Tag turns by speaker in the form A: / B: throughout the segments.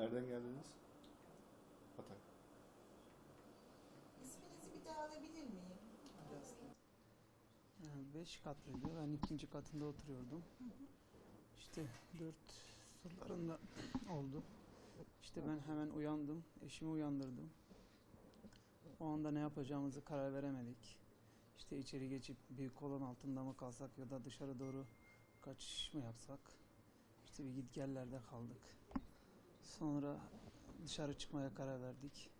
A: Nereden geldiniz? Hatay.
B: İsminizi bir daha alabilir miyim?
C: Yani beş katlıydı. Ben ikinci katında oturuyordum. İşte dört sularında oldu. İşte ben hemen uyandım. Eşimi uyandırdım. O anda ne yapacağımızı karar veremedik. İşte içeri geçip büyük kolon altında mı kalsak ya da dışarı doğru kaçış mı yapsak. İşte bir gitgellerde kaldık. Sonra dışarı çıkmaya karar verdik.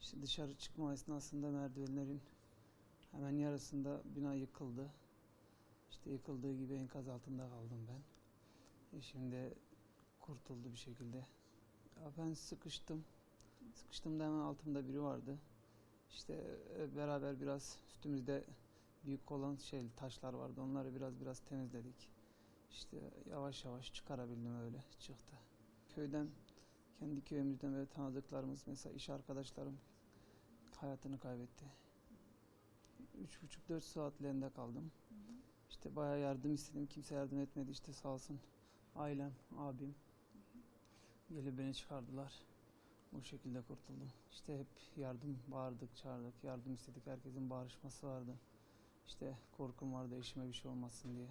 C: İşte dışarı çıkma esnasında merdivenlerin Hemen yarısında bina yıkıldı. İşte yıkıldığı gibi enkaz altında kaldım ben. Eşim de kurtuldu bir şekilde. Ya ben sıkıştım. Sıkıştığımda hemen altımda biri vardı. İşte e, beraber biraz üstümüzde büyük olan şey taşlar vardı. Onları biraz biraz temizledik. İşte yavaş yavaş çıkarabildim öyle çıktı. Köyden kendi köyümüzden ve tanıdıklarımız mesela iş arkadaşlarım hayatını kaybetti. Üç buçuk dört saatlerinde kaldım. İşte bayağı yardım istedim. Kimse yardım etmedi. İşte sağ olsun ailem, abim gelip beni çıkardılar. Bu şekilde kurtuldum. İşte hep yardım bağırdık, çağırdık, yardım istedik. Herkesin bağırışması vardı. İşte korkum vardı eşime bir şey olmasın diye.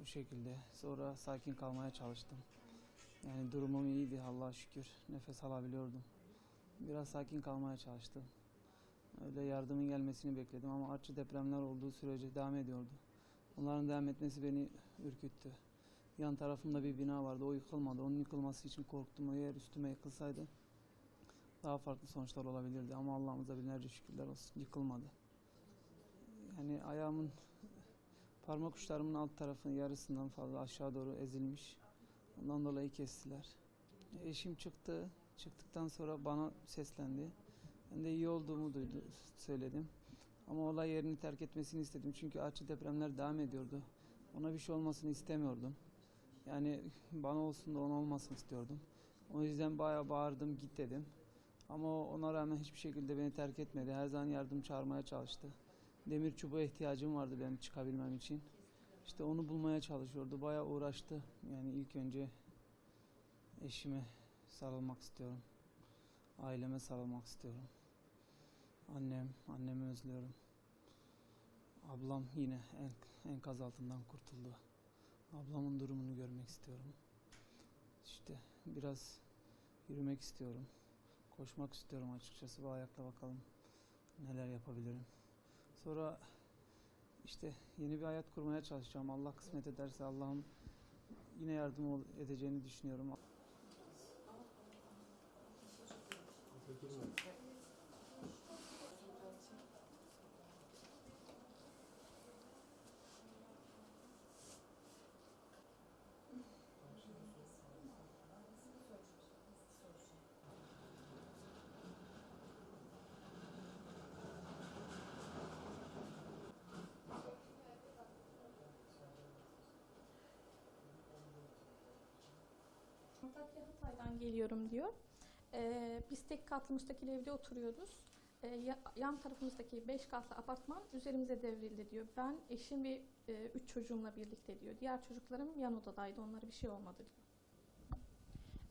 C: Bu şekilde. Sonra sakin kalmaya çalıştım. Yani durumum iyiydi Allah'a şükür. Nefes alabiliyordum. Biraz sakin kalmaya çalıştım. Öyle yardımın gelmesini bekledim ama artçı depremler olduğu sürece devam ediyordu. Onların devam etmesi beni ürküttü. Yan tarafımda bir bina vardı, o yıkılmadı. Onun yıkılması için korktum. Eğer üstüme yıkılsaydı daha farklı sonuçlar olabilirdi. Ama Allah'ımıza binlerce şükürler olsun, yıkılmadı. Yani ayağımın, parmak uçlarımın alt tarafının yarısından fazla aşağı doğru ezilmiş. Ondan dolayı kestiler. Eşim çıktı. Çıktıktan sonra bana seslendi. Ben de iyi olduğumu duydu, söyledim. Ama olay yerini terk etmesini istedim. Çünkü artçı depremler devam ediyordu. Ona bir şey olmasını istemiyordum. Yani bana olsun da ona olmasın istiyordum. O yüzden bayağı bağırdım, git dedim. Ama ona rağmen hiçbir şekilde beni terk etmedi. Her zaman yardım çağırmaya çalıştı. Demir çubuğa ihtiyacım vardı benim çıkabilmem için. İşte onu bulmaya çalışıyordu. Bayağı uğraştı. Yani ilk önce eşime sarılmak istiyorum. Aileme sarılmak istiyorum. Annem, annemi özlüyorum. Ablam yine en, enkaz altından kurtuldu. Ablamın durumunu görmek istiyorum. İşte biraz yürümek istiyorum. Koşmak istiyorum açıkçası. Bu ayakla bakalım neler yapabilirim. Sonra işte yeni bir hayat kurmaya çalışacağım. Allah kısmet ederse Allah'ım yine yardım edeceğini düşünüyorum.
D: Antakya Hatay'dan geliyorum diyor. Ee, biz tek katlı müstakil evde oturuyoruz. Ya- yan tarafımızdaki beş katlı apartman üzerimize devrildi diyor. Ben eşim ve e, üç çocuğumla birlikte diyor. Diğer çocuklarım yan odadaydı. Onlara bir şey olmadı diyor.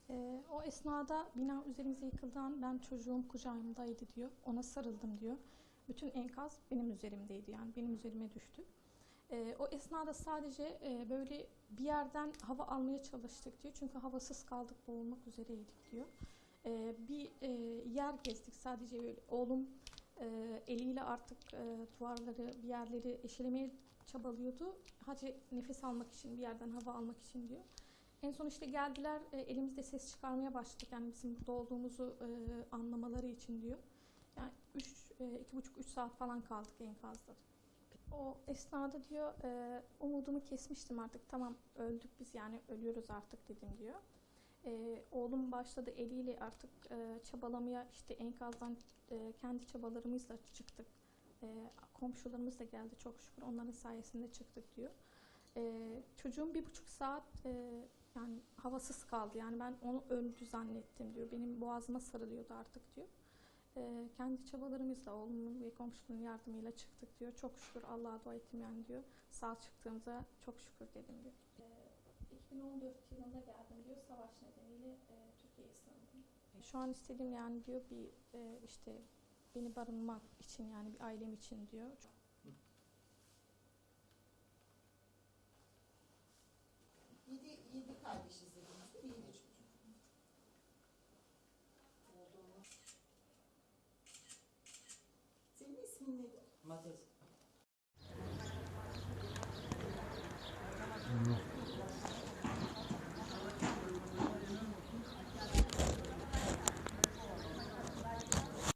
D: Ee, o esnada bina üzerimize yıkıldığı an ben çocuğum kucağımdaydı diyor. Ona sarıldım diyor. Bütün enkaz benim üzerimdeydi yani benim üzerime düştü. Ee, o esnada sadece e, böyle bir yerden hava almaya çalıştık diyor. Çünkü havasız kaldık, boğulmak üzereydik diyor. Ee, bir e, yer gezdik sadece böyle. Oğlum e, eliyle artık e, duvarları, bir yerleri eşelemeye çabalıyordu. Hacı nefes almak için, bir yerden hava almak için diyor. En son işte geldiler, e, elimizde ses çıkarmaya başladık. Yani bizim burada olduğumuzu e, anlamaları için diyor. Yani üç, e, iki buçuk, üç saat falan kaldık enkazda. O esnada diyor e, umudumu kesmiştim artık tamam öldük biz yani ölüyoruz artık dedim diyor. E, oğlum başladı eliyle artık e, çabalamaya işte enkazdan e, kendi çabalarımızla çıktık. E, komşularımız da geldi çok şükür onların sayesinde çıktık diyor. E, çocuğum bir buçuk saat e, yani havasız kaldı yani ben onu öldü zannettim diyor. Benim boğazıma sarılıyordu artık diyor. Ee, kendi çabalarımızla oğlumun ve komşunun yardımıyla çıktık diyor. Çok şükür Allah'a dua ettim yani diyor. Sağ çıktığımıza çok şükür dedim diyor. 2014 yılında geldim diyor. Savaş nedeniyle e, Türkiye'ye şu an istediğim yani diyor bir e, işte beni barınmak için yani bir ailem için diyor.
B: Yedi,
E: mother's